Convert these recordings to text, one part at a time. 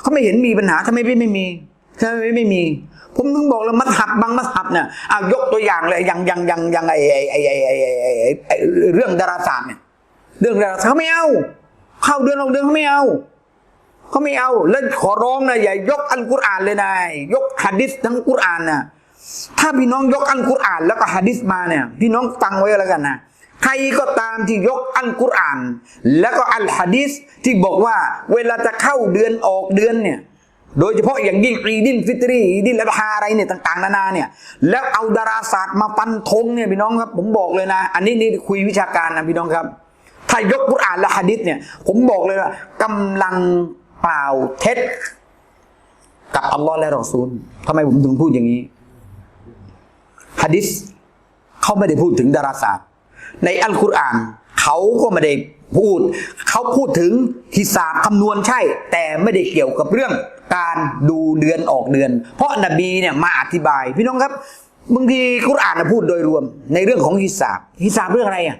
เขาไม่เห็นมีปัญหาทำไมไม่ไม่มีทำไมไม่มี ผมถึงบอกแล้วมัดหับบางมัดหับเนี่ยอายกตัวอย่างเลยอย่างอย่างอย่างอย่างไอ้ไอ้ไอ้ไอ้ไอ้เรื่องดาราศาสตร์เนี่ยเรื่องดาราศาสตร์เขาไม่เอา เข้าเดือนเราเดือนเขาไม่เอาเขาไม่เอาแล้วขอร้องนะอย่ายกอันกุรอานเลยนายยกฮะดิษทั้งกุรอานนะถ้าพี่น้องยกอันกุรอานแล้วก็ฮะดิษมาเนี่ยพี่น้องฟังไว้แล้วกันนะ ใครก็ตามที่ยกอัลกุรอาน แล้วก็อัลฮะดิษที่บอกว่าเวลาจะเข้าเดือนออกเดือนเนี่ยโดยเฉพาะอย่างยิ่งอีดินฟิตรีอีดินละฮาอะไรเนี่ยต่าง ๆ นานาเนี่ยแล้วเอาดาราศาสตร์มาฟันธงเนี่ยพี่น้องครับ ผมบอกเลยนะ อันนี้นี่คุยวิชาการนะพี่น้องครับ ถ้ายกกุรอานและฮะดิษเนี่ยผมบอกเลยว่ากำลังเปล่าเท็จกับอัลลอฮ์และรอซูลทำไมผมถึงพูดอย่างนี้ฮะดิษเขาไม่ได้พูดถึงดาราศาสตร์ ในอัลกุรอานเขาก็ไม่ได้พูด เขาพูดถึงฮิสาบคำนวณใช่ แต่ไม่ได้เกี่ยวกับเรื่องการดูเดือนออกเดือน เพราะนบีเนี่ยมาอธิบาย พี่น้องครับบางทีกุรอานนะพูดโดยรวม ในเรื่องของฮิสาบฮิสาบเรื่องอะไรอะ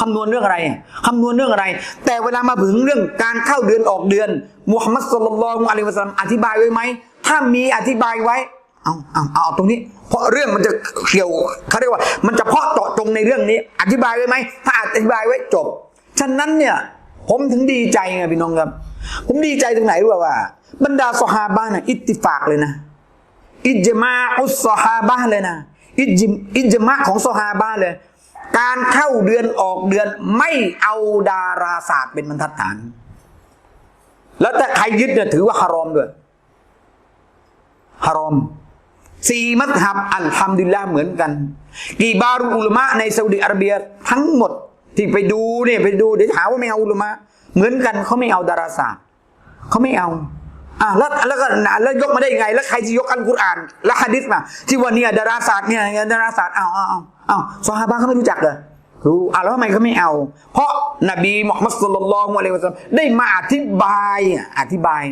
คำนวณเรื่องอะไรอะคำนวณเรื่องอะไร แต่เวลามาถึงเรื่องการเข้าเดือนออกเดือนมุฮัมมัดสุลลัลลอฮุอะลัยฮิวะซัลลัมอธิบายไว้ไหมถ้ามีอธิบายไว้ เอาเอาเอาตรงนี้ เพราะเรื่องมันจะเกี่ยวเขาเรียกว่า มันจะเพาะเจาะจงในเรื่องนี้ อธิบายไว้ไหมถ้าอธิบายไว้จบ ฉะนั้นเนี่ย ผมถึงดีใจไงพี่น้องครับ ผมดีใจตรงไหนรู้ป่าว่า บรรดาสหาบ้านนะอิติฟากเลยนะ อิจมาอุสสหาบ้านเลยนะอิจอิจมาของสหาบ้านเลย การเข้าเดือนออกเดือนไม่เอาดาราศาสตร์เป็นบรรทัดฐาน แล้วแต่ใครยึดเนี่ยถือว่าฮารอมด้วยฮารอม สี่มัธยับอัลฮัมดุลิลละเหมือนกันกี่บารุอุลามะในซาอุดิอาระเบียทั้งหมดที่ไปดูเนี่ยไปดูเดี๋ยวหาว่าไม่เอาอุลามะเหมือนกันเขาไม่เอาดาราศาสตร์เขาไม่เอาอะแล้วแล้วก็แล้วยกมาได้ยังไง แล้วใครจะยกอัลกุรอานและฮะดิษมาที่ว่าเนี่ยดาราศาสตร์เนี่ยดาราศาสตร์เอาเอาเอาเอาซอฮาบะเขาไม่รู้จักเลยรู้อะแล้วทำไมเขาไม่เอา เพราะนบีมุฮัมมัดสุลลัลลอฮุอะลัยฮิวะซัลลัมได้มาอธิบายอะอธิบาย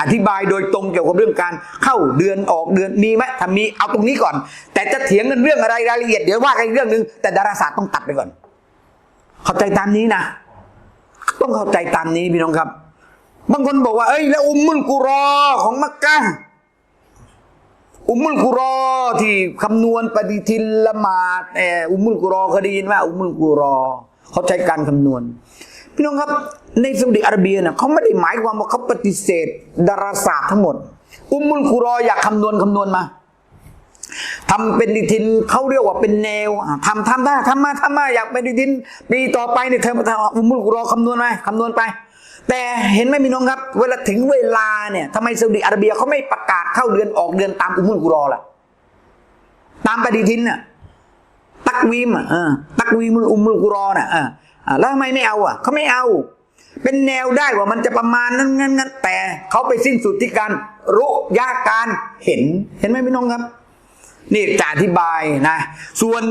อธิบายโดยตรงเกี่ยวกับเรื่องการเข้าเดือนออกเดือนมีไหมถ้ามีเอาตรงนี้ก่อน แต่จะเถียงกันเรื่องอะไรรายละเอียดเดี๋ยวว่ากันเรื่องหนึ่งแต่ดาราศาสตร์ต้องตัดไปก่อน เข้าใจตามนี้นะ ต้องเข้าใจตามนี้พี่น้องครับ บางคนบอกว่าเอ้ยแล้วอุมมุลกุรอของมักกะอุมมุลกุรอที่คำนวณปฏิทินละหมาดเอออุมมุลกุรอเคยได้ยินว่าอุมมุลกุรอเขาใช้การคำนวณ พี่น้องครับในซาอุดิอาระเบียเนี่ยเขาไม่ได้หมายความว่าเขาปฏิเสธดาราศาสตร์ทั้งหมด อุมมุลกุรออยากคำนวณคำนวณมาทำเป็นดิทินเขาเรียกว่าเป็นแนวทำทำได้ทำมาทำมาอยากเป็นดิทิน ปีต่อไปเนี่ยเธอมาทำอุมมุลกุรอคำนวณไหมคำนวณไป แต่เห็นไหมพี่น้องครับ เวลาถึงเวลาเนี่ยทำไมซาอุดิอาระเบียเขาไม่ประกาศเข้าเดือนออกเดือนตามอุมมุลกุรอล่ะตามปฏิทินน่ะตักวีมอะตักวีมุลอุมมุลกุรอน่ะเอออะ แล้วทำไมไม่เอาอะเขาไม่เอา เป็นแนวได้ว่ามันจะประมาณนั้นงั้นงั้นแต่เขาไปสิ้นสุดที่การรู้ยาการเห็นเห็นไหมพี่น้องครับ นี่จะอธิบายนะ ส่วน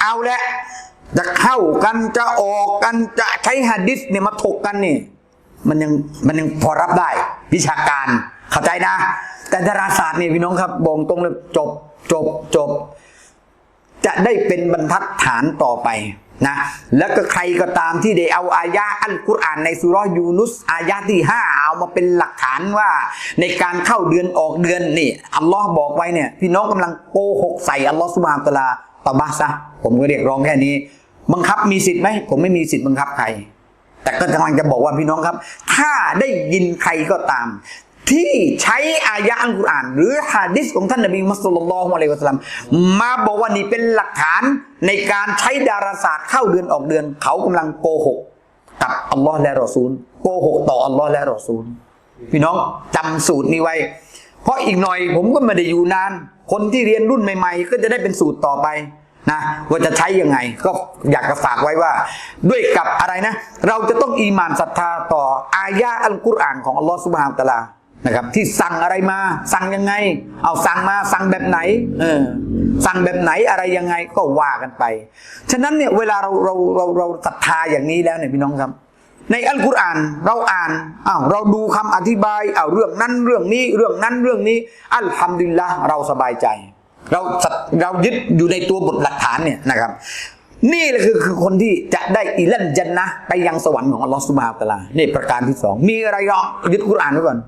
เอาและจะเข้ากันจะออกกันจะใช้หะดิษเนี่ยมาถกกันนี่ มันยังมันยังพอรับได้ วิชาการเข้าใจนะ แต่ดาราศาสตร์เนี่ยพี่น้องครับบอกตรงเลยจบจบจบ จะได้เป็นบรรทัดฐานต่อไป นะแล้วก็ใครก็ตามที่ได้เอาอายะอัลกุรอานในสุรยูนุสอายะที่ห้าเอามาเป็นหลักฐานว่า ในการเข้าเดือนออกเดือนนี่อัลลอฮ์บอกไว้เนี่ยพี่น้องกำลังโกหกใส่อัลลอฮ์สุบฮานตะลาตบาซะผมก็เรียกร้องแค่นี้ บังคับมีสิทธิ์ไหมผมไม่มีสิทธิ์บังคับใคร แต่ก็กำลังจะบอกว่าพี่น้องครับ ถ้าได้ยินใครก็ตาม ที่ใช้อายะอัลกุรอาน หรือฮะดิษของท่านนบีมุสลิมลอฮุอะลัยฮิวะสัลลัมมาบอกว่านี่เป็นหลักฐานในการใช้ดาราศาสตร์เข้าเดือนออกเดือน เขากำลังโกหกกับอัลลอฮ์และรอซูลโกหกต่ออัลลอฮ์และรอซูลพี่น้องจำสูตรนี้ไว้ เพราะอีกหน่อยผมก็ไม่ได้อยู่นาน คนที่เรียนรุ่นใหม่ๆ ก็จะได้เป็นสูตรต่อไปนะว่าจะใช้ยังไงก็อยากจะฝากไว้ว่า ด้วยกับอะไรนะ เราจะต้องอีมานศรัทธาต่ออายะอัลกุรอานของอัลลอฮ์สุบฮานตะลา นะครับ ที่สั่งอะไรมา สั่งยังไง เอาสั่งมาสั่งแบบไหน เออ สั่งแบบไหนอะไรยังไงก็ว่ากันไป ฉะนั้นเนี่ยเวลาเราเราเราเราศรัทธาอย่างนี้แล้วเนี่ยพี่น้องครับ ในอัลกุรอานเราอ่านอ้าวเราดูคำอธิบายอ้าวเรื่องนั้นเรื่องนี้เรื่องนั้นเรื่องนี้ อัลฮัมดุลิลละเราสบายใจ เราเรายึดอยู่ในตัวบทหลักฐานเนี่ยนะครับนี่แหละคือคือคนที่จะได้อิลันจันนะไปยังสวรรค์ของอัลลอฮฺสุบฮานะตะอาลานี่ประการที่สองมีอะไรก็ยึดกุรอานไว้ก่อน